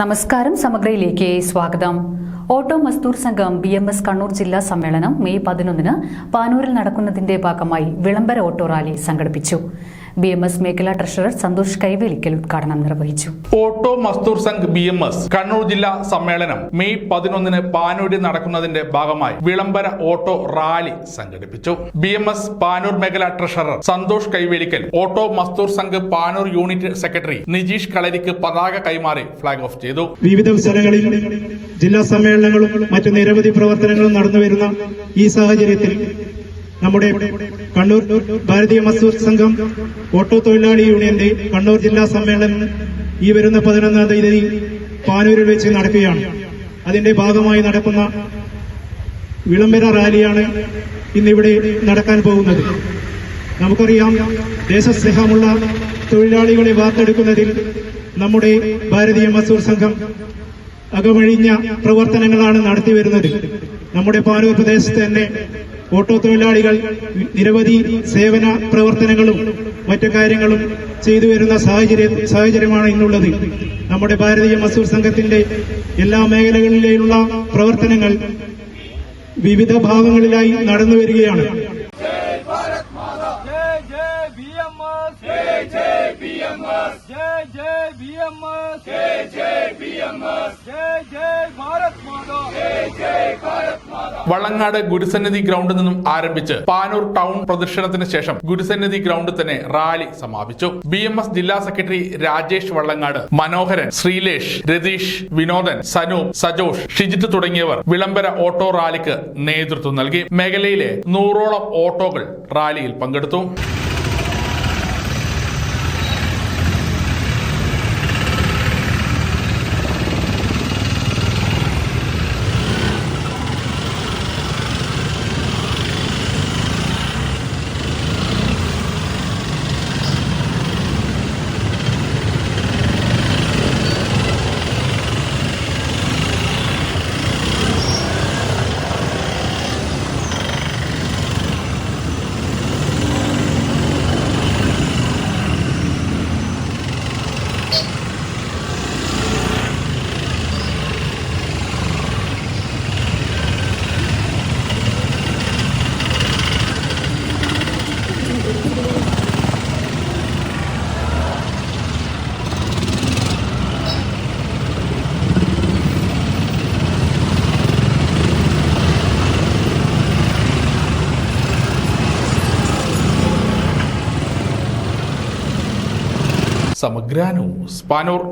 നമസ്കാരം സമഗ്രയിലേക്ക് സ്വാഗതം. ഓട്ടോ മസ്ദൂർ സംഘം ബി എം എസ് കണ്ണൂർ ജില്ലാ സമ്മേളനം മെയ് പതിനൊന്നിന് പാനൂരിൽ നടക്കുന്നതിന്റെ ഭാഗമായി വിളംബര ഓട്ടോ റാലി സംഘടിപ്പിച്ചു. ബി എം എസ് മേഖലാ ട്രഷറർ സന്തോഷ് കൈവേലിക്കൽ ഉദ്ഘാടനം നിർവഹിച്ചു. Auto Mazdoor Sangh B M S Kannur ജില്ലാ സമ്മേളനം മെയ് പതിനൊന്നിന് പാനൂരിൽ നടക്കുന്നതിന്റെ ഭാഗമായി വിളംബര ഓട്ടോ റാലി സംഘടിപ്പിച്ചു. ബി എം എസ് പാനൂർ മേഖല treasurer Santhosh Kaivelikkal auto Mazdoor Sangh Panoor unit secretary Nijeesh കളരിക്ക് പതാക കൈമാറി ഫ്ളാഗ് ഓഫ് ചെയ്തു. വിവിധ സ്ഥലങ്ങളിൽ ജില്ലാ സമ്മേളനങ്ങളും മറ്റു നിരവധി പ്രവർത്തനങ്ങളും നടന്നു വരുന്ന ഈ സാഹചര്യത്തിൽ നമ്മുടെ കണ്ണൂർ ഭാരതീയ മസൂർ സംഘം ഓട്ടോ തൊഴിലാളി യൂണിയന്റെ കണ്ണൂർ ജില്ലാ സമ്മേളനം ഈ വരുന്ന പതിനൊന്നാം തീയതി പാനൂരിൽ വെച്ച് നടക്കുകയാണ്. അതിന്റെ ഭാഗമായി നടക്കുന്ന വിളംബര റാലിയാണ് ഇന്നിവിടെ നടക്കാൻ പോകുന്നത്. നമുക്കറിയാം ദേശസ്നേഹമുള്ള തൊഴിലാളികളെ വാർത്തെടുക്കുന്നതിൽ നമ്മുടെ ഭാരതീയ മസൂർ സംഘം അകമഴിഞ്ഞ പ്രവർത്തനങ്ങളാണ് നടത്തിവരുന്നത്. നമ്മുടെ പാനൂർ പ്രദേശത്ത് തന്നെ ഓട്ടോ തൊഴിലാളികൾ നിരവധി സേവന പ്രവർത്തനങ്ങളും മറ്റു കാര്യങ്ങളും ചെയ്തു വരുന്ന സാഹചര്യ സാഹചര്യമാണ് ഇന്നുള്ളത്. നമ്മുടെ ഭാരതീയ മസൂർ സംഘത്തിന്റെ എല്ലാ മേഖലകളിലുള്ള പ്രവർത്തനങ്ങൾ വിവിധ ഭാഗങ്ങളിലായി നടന്നു വരികയാണ്. ജയ ജയ് വള്ളങ്ങാട് ഗുരുസന്നിധി ഗ്രൗണ്ടിൽ നിന്നും ആരംഭിച്ച് പാനൂർ ടൗൺ പ്രദർശനത്തിന് ശേഷം ഗുരുസന്നിധി ഗ്രൗണ്ടിൽ തന്നെ റാലി സമാപിച്ചു. ബി എം എസ് ജില്ലാ സെക്രട്ടറി രാജേഷ് വള്ളങ്ങാട് മനോഹരൻ ശ്രീലേഷ് രതീഷ് വിനോദൻ സനു സജോഷ് ഷിജിത്ത് തുടങ്ങിയവർ വിളംബര ഓട്ടോ റാലിക്ക് നേതൃത്വം നൽകി. മേഖലയിലെ നൂറോളം ഓട്ടോകൾ റാലിയിൽ പങ്കെടുത്തു. സമഗ്ര ന്യൂസ് പാനൂർ